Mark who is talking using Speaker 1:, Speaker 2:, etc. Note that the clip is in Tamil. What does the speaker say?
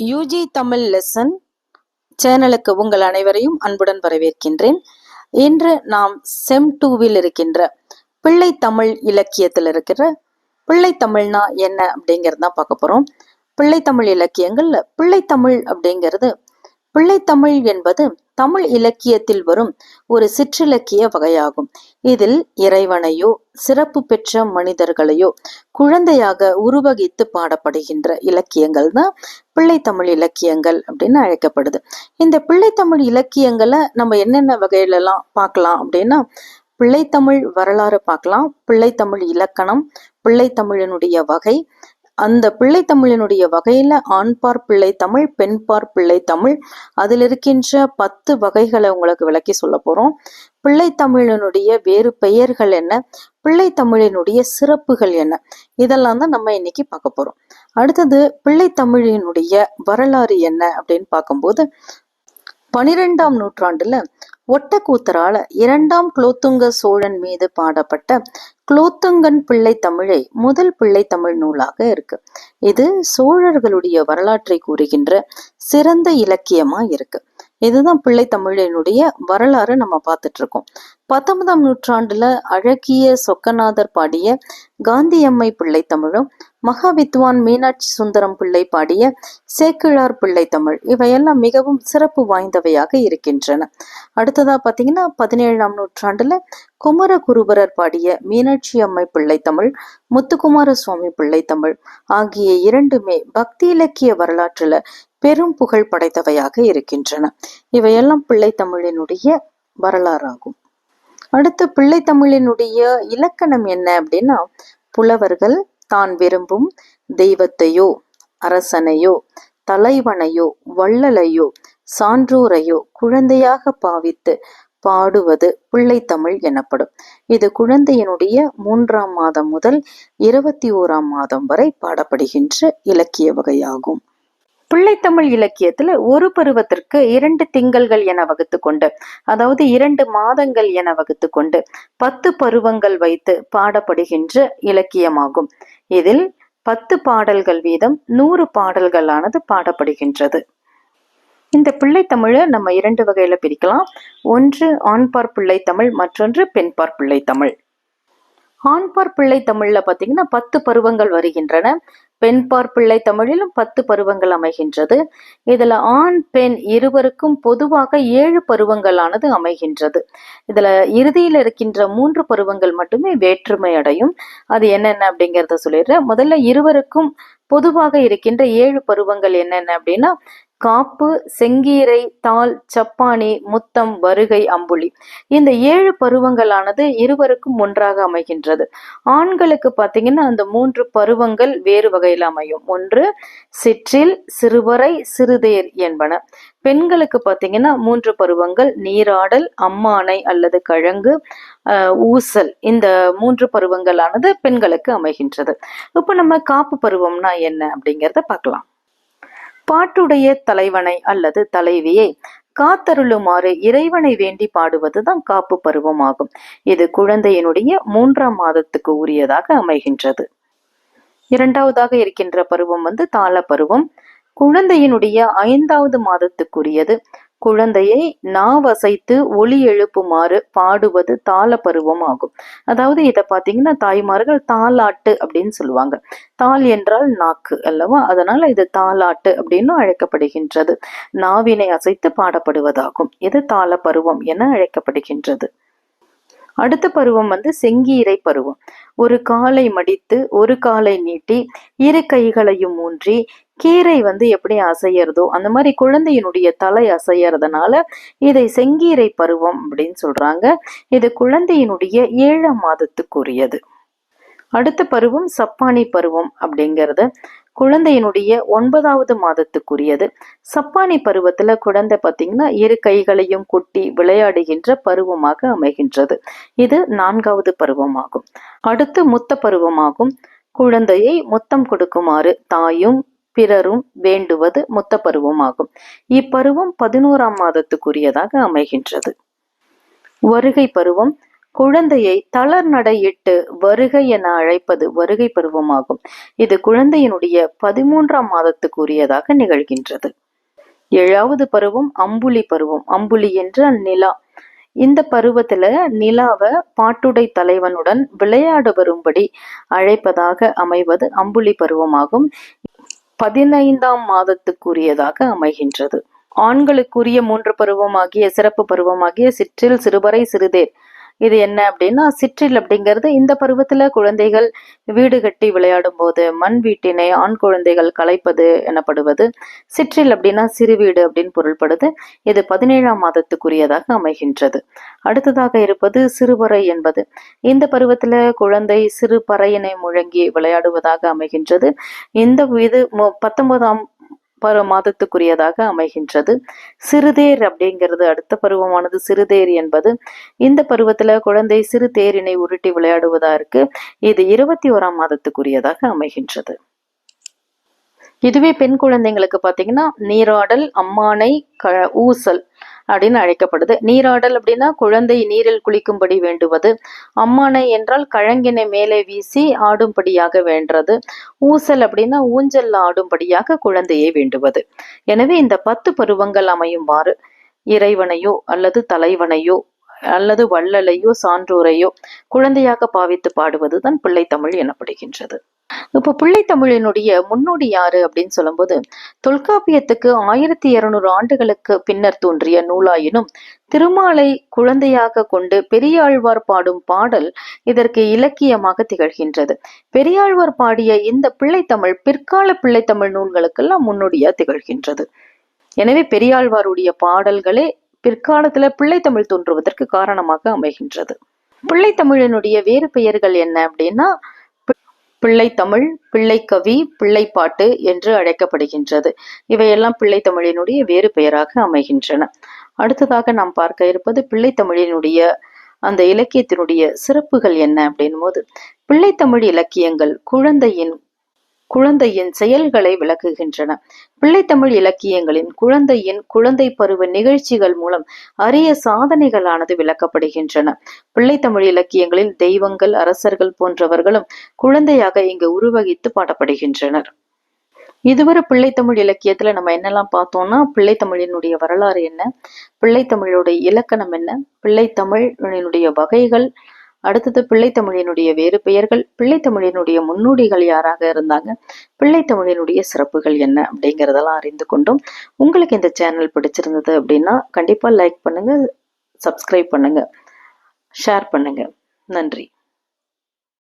Speaker 1: யூஜி தமிழ் லெசன் சேனலுக்கு உங்கள் அனைவரையும் அன்புடன் வரவேற்கின்றேன். இன்று நாம் செம் டூவில் இருக்கின்ற பிள்ளை தமிழ் இலக்கியத்தில் இருக்கிற பிள்ளை தமிழ்னா என்ன அப்படிங்கிறது தான் பார்க்க போகிறோம் பிள்ளை தமிழ் இலக்கியங்கள்ல பிள்ளை தமிழ் அப்படிங்கிறது பிள்ளை தமிழ் என்பது தமிழ் இலக்கியத்தில் வரும் ஒரு சிற்றிலக்கிய வகையாகும். இதில் இறைவனையோ சிறப்பு பெற்ற மனிதர்களையோ குழந்தையாக உருவகித்து பாடப்படுகின்ற இலக்கியங்கள் தான் பிள்ளைத்தமிழ் இலக்கியங்கள் அப்படின்னு அழைக்கப்படுது. இந்த பிள்ளைத்தமிழ் இலக்கியங்களை நம்ம என்னென்ன வகையிலலாம் பார்க்கலாம் அப்படின்னா பிள்ளைத்தமிழ் வரலாறு பார்க்கலாம் பிள்ளைத்தமிழ் இலக்கணம் பிள்ளைத்தமிழினுடைய வகை அந்த பிள்ளைத்தமிழினுடைய வகையில ஆண்பார் பிள்ளை தமிழ் பெண்பார் பிள்ளை தமிழ். அதில் இருக்கின்ற பத்து வகைகளை உங்களுக்கு விளக்கி சொல்ல போறோம். பிள்ளைத்தமிழினுடைய வேறு பெயர்கள் என்ன? பிள்ளைத்தமிழினுடைய சிறப்புகள் என்ன? இதெல்லாம் தான் நம்ம இன்னைக்கு பார்க்க போறோம். அடுத்தது பிள்ளைத்தமிழினுடைய வரலாறு என்ன அப்படின்னு பார்க்கும்போது பனிரெண்டாம் நூற்றாண்டுல ஒட்டக்கூத்தரால இரண்டாம் குலோத்துங்க சோழன் மீது பாடப்பட்ட குலோத்துங்கன் பிள்ளை தமிழை முதல் பிள்ளை தமிழ் நூலாக இருக்கு. இது சோழர்களுடைய வரலாற்றை கூறுகின்ற சிறந்த இலக்கியமா இருக்கு. இதுதான் பிள்ளை தமிழினுடைய வரலாறு நம்ம பார்த்துட்டு இருக்கோம் பத்தொன்பதாம் நூற்றாண்டுல அழகிய சொக்கநாதர் பாடிய காந்தியம்மை பிள்ளை தமிழும் மகாவித்வான் மீனாட்சி சுந்தரம் பிள்ளை பாடிய சேக்கிழார் பிள்ளை தமிழ். இவையெல்லாம் மிகவும் சிறப்பு வாய்ந்தவையாக இருக்கின்றன. அடுத்ததா பாத்தீங்கன்னா பதினேழாம் நூற்றாண்டுல குமரகுருபரர் பாடிய மீனாட்சி அம்மை பிள்ளை தமிழ் முத்துக்குமார சுவாமி பிள்ளை தமிழ் ஆகிய இரண்டுமே பக்தி இலக்கிய வரலாற்றுல பெரும் புகழ் படைத்தவையாக இருக்கின்றன. இவையெல்லாம் பிள்ளை தமிழினுடைய வரலாறாகும். அடுத்து பிள்ளை தமிழினுடைய இலக்கணம் என்ன அப்படின்னா புலவர்கள் தான் விரும்பும் தெய்வத்தையோ அரசனையோ தலைவனையோ வள்ளலையோ சான்றோரையோ குழந்தையாக பாவித்து பாடுவது பிள்ளைத்தமிழ் எனப்படும். இது குழந்தையினுடைய மூன்றாம் மாதம் முதல் இருபத்தி ஓராம் மாதம் வரை பாடப்படுகின்ற இலக்கிய வகையாகும். பிள்ளைத்தமிழ் இலக்கியத்துல ஒரு பருவத்திற்கு இரண்டு திங்கள்கள் என வகுத்து கொண்டு அதாவது இரண்டு மாதங்கள் என வகுத்து கொண்டு பத்து பருவங்கள் வைத்து பாடப்படுகின்ற இலக்கியமாகும். இதில் பத்து பாடல்கள் வீதம் நூறு பாடல்களானது பாடப்படுகின்றது. இந்த பிள்ளைத்தமிழை நம்ம இரண்டு வகையில பிரிக்கலாம். ஒன்று ஆண்பார் பிள்ளைத்தமிழ் மற்றொன்று பெண்பார் பிள்ளைத்தமிழ். ஆண்பார் பிள்ளை தமிழ்ல பாத்தீங்கன்னா பத்து பருவங்கள் வருகின்றன. பெண்பார் பிள்ளை தமிழிலும் பத்து பருவங்கள் அமைகின்றது. இதுல ஆண் பெண் இருவருக்கும் பொதுவாக ஏழு பருவங்களானது அமைகின்றது. இதுல இறுதியில் இருக்கின்ற மூன்று பருவங்கள் மட்டுமே வேற்றுமை அடையும். அது என்னென்ன அப்படிங்கிறத சொல்லிடுறேன். முதல்ல இருவருக்கும் பொதுவாக இருக்கின்ற ஏழு பருவங்கள் என்னென்ன அப்படின்னா காப்பு செங்கீரை தாள் சப்பானி முத்தம் வருகை அம்புலி. இந்த ஏழு பருவங்களானது இருவருக்கும் ஒன்றாக அமைகின்றது. ஆண்களுக்கு பார்த்தீங்கன்னா அந்த மூன்று பருவங்கள் வேறு வகையில் அமையும். ஒன்று சிற்றில் சிறுவரை சிறுதேர் என்பன. பெண்களுக்கு பார்த்தீங்கன்னா மூன்று பருவங்கள் நீராடல் அம்மானை அல்லது கழங்கு ஊசல். இந்த மூன்று பருவங்களானது பெண்களுக்கு அமைகின்றது. இப்போ நம்ம காப்பு பருவம்னா என்ன அப்படிங்கிறத பார்க்கலாம். பாட்டுடைய தலைவனை அல்லது தலைவியை காத்தருளுமாறு இறைவனை வேண்டி பாடுவதுதான் காப்பு பருவமாகும். இது குழந்தையினுடைய மூன்றாம் மாதத்துக்கு உரியதாக அமைகின்றது. இரண்டாவதாக இருக்கின்ற பருவம் வந்து தாள பருவம். குழந்தையினுடைய ஐந்தாவது மாதத்துக்குரியது. குழந்தையை நாவசைத்து ஒளி எழுப்புமாறு பாடுவது தாள பருவம் ஆகும். அதாவது இதை பார்த்தீங்கன்னா தாய்மார்கள் தாலாட்டு அப்படின்னு சொல்லுவாங்க. தாள் என்றால் நாக்கு அல்லவா? அதனால இது தாலாட்டு அப்படின்னு அழைக்கப்படுகின்றது. நாவினை அசைத்து பாடப்படுவதாகும். இது தாள பருவம் என அழைக்கப்படுகின்றது. அடுத்த பருவம் வந்து செங்கீரை பருவம். ஒரு காலை மடித்து ஒரு காலை நீட்டி இரு கைகளையும் ஊன்றி கீரை வந்து எப்படி அசையறதோ அந்த மாதிரி குழந்தையினுடைய தலை அசையறதுனால இதை செங்கீரை பருவம் அப்படின்னு சொல்றாங்க. இது குழந்தையினுடைய ஏழாம் மாதத்துக்குரியது. அடுத்த பருவம் சப்பானி பருவம் அப்படிங்கிறது. குழந்தையினுடைய ஒன்பதாவது மாதத்துக்குரியது. சப்பானி பருவத்துல குழந்தை பார்த்தீங்கன்னா இரு கைகளையும் குட்டி விளையாடுகின்ற பருவமாக அமைகின்றது. இது நான்காவது பருவமாகும். அடுத்து முத்த பருவமாகும். குழந்தையை முத்தம் கொடுக்குமாறு தாயும் பிறரும் வேண்டுவது முத்த பருவமாகும் இப்பருவம் பதினோராம் மாதத்துக்குரியதாக அமைகின்றது. வருகை பருவம் குழந்தையை தளர் நடையிட்டு வருகை என அழைப்பது வருகை பருவமாகும். இது குழந்தையினுடைய பதிமூன்றாம் மாதத்துக்குரியதாக நிகழ்கின்றது. ஏழாவது பருவம் அம்புலி பருவம். அம்புலி என்றால் நிலா. இந்த பருவத்துல நிலாவை பாட்டுடை தலைவனுடன் விளையாட வரும்படி அழைப்பதாக அமைவது அம்புலி பருவமாகும். பதினைந்தாம் மாதத்துக்குரியதாக அமைகின்றது. ஆண்களுக்குரிய மூன்று பருவமாகிய சிறப்பு பருவமாகிய சிற்றில் சிறுபறை சிறுதேர் இது என்ன அப்படின்னா சிற்றில் அப்படிங்கிறது இந்த பருவத்துல குழந்தைகள் வீடு கட்டி விளையாடும் போது மண் வீட்டினை ஆண் குழந்தைகள் கலைப்பது எனப்படுவது. சிற்றில் அப்படின்னா சிறு வீடு அப்படின்னு பொருள்படுது. இது பதினேழாம் மாதத்துக்குரியதாக அமைகின்றது. அடுத்ததாக இருப்பது சிறுபறை என்பது. இந்த பருவத்துல குழந்தை சிறு பறையினை முழங்கி விளையாடுவதாக அமைகின்றது. இந்த இது பத்தொன்பதாம் பரு மாதத்துக்குரியதாக அமைகின்றது. சிறுதேர் அப்படிங்கிறது அடுத்த பருவமானது. சிறுதேர் என்பது இந்த பருவத்துல குழந்தை சிறு தேரினை உருட்டி விளையாடுவதா இருக்கு. இது இருபத்தி ஓராம் மாதத்துக்குரியதாக அமைகின்றது. இதுவே பெண் குழந்தைங்களுக்கு பாத்தீங்கன்னா நீராடல் அம்மானை க ஊசல் அப்படின்னு அழைக்கப்படுது. நீராடல் அப்படின்னா குழந்தை நீரில் குளிக்கும்படி வேண்டுவது. அம்மானை என்றால் கழங்கினை மேலே வீசி ஆடும்படியாக வேண்டது ஊசல் அப்படின்னா ஊஞ்சல் ஆடும்படியாக குழந்தையை வேண்டுவது. எனவே இந்த பத்து பருவங்கள் அமையுமாறு இறைவனையோ அல்லது தலைவனையோ அல்லது வள்ளலையோ சான்றோரையோ குழந்தையாக பாவித்து பாடுவதுதான் பிள்ளைத்தமிழ் எனப்படுகின்றது. இப்போ பிள்ளைத்தமிழினுடைய முன்னோடி யாரு அப்படின்னு சொல்லும்போது தொல்காப்பியத்துக்கு ஆயிரத்தி இருநூறு ஆண்டுகளுக்கு பின்னர் தோன்றிய நூலாயினும் திருமாலை குழந்தையாக கொண்டு பெரியாழ்வார் பாடும் பாடல் இதற்கு இலக்கியமாக திகழ்கின்றது. பெரியாழ்வார் பாடிய இந்த பிள்ளைத்தமிழ் பிற்கால பிள்ளைத்தமிழ் நூல்களுக்கெல்லாம் முன்னோடியா திகழ்கின்றது. எனவே பெரியாழ்வாருடைய பாடல்களே பிற்காலத்துல பிள்ளைத்தமிழ் தோன்றுவதற்கு காரணமாக அமைகின்றது. பிள்ளைத்தமிழனுடைய வேறு பெயர்கள் என்ன அப்படின்னா பிள்ளை தமிழ் பிள்ளை கவி பிள்ளை பிள்ளைப்பாட்டு என்று அழைக்கப்படுகின்றது. இவையெல்லாம் பிள்ளைத்தமிழினுடைய வேறு பெயராக அமைகின்றன. அடுத்ததாக நாம் பார்க்க இருப்பது பிள்ளைத்தமிழினுடைய அந்த இலக்கியத்தினுடைய சிறப்புகள் என்ன அப்படின் போது பிள்ளைத்தமிழ் இலக்கியங்கள் குழந்தையின் குழந்தையின் செயல்களை விளக்குகின்றன. பிள்ளைத்தமிழ் இலக்கியங்களின் குழந்தையின் குழந்தை பருவ நிகழ்ச்சிகள் மூலம் அரிய சாதனைகளானது விளக்கப்படுகின்றன. பிள்ளைத்தமிழ் இலக்கியங்களில் தெய்வங்கள் அரசர்கள் போன்றவர்களும் குழந்தையாக இங்கு உருவகித்து பாடப்படுகின்றனர். இதுவரை பிள்ளைத்தமிழ் இலக்கியத்துல நம்ம என்னெல்லாம் பார்த்தோம்னா பிள்ளைத்தமிழினுடைய வரலாறு என்ன? பிள்ளைத்தமிழோட இலக்கணம் என்ன? பிள்ளைத்தமிழினுடைய வகைகள் அடுத்தது பிள்ளைத்தமிழினுடைய வேறு பெயர்கள் பிள்ளைத்தமிழினுடைய முன்னோடிகள் யாராக இருந்தாங்க பிள்ளைத்தமிழினுடைய சிறப்புகள் என்ன அப்படிங்கிறதெல்லாம் அறிந்து கொண்டோம் உங்களுக்கு இந்த சேனல் பிடிச்சிருந்தது அப்படின்னா கண்டிப்பாக லைக் பண்ணுங்கள் சப்ஸ்கிரைப் பண்ணுங்கள் ஷேர் பண்ணுங்கள் நன்றி.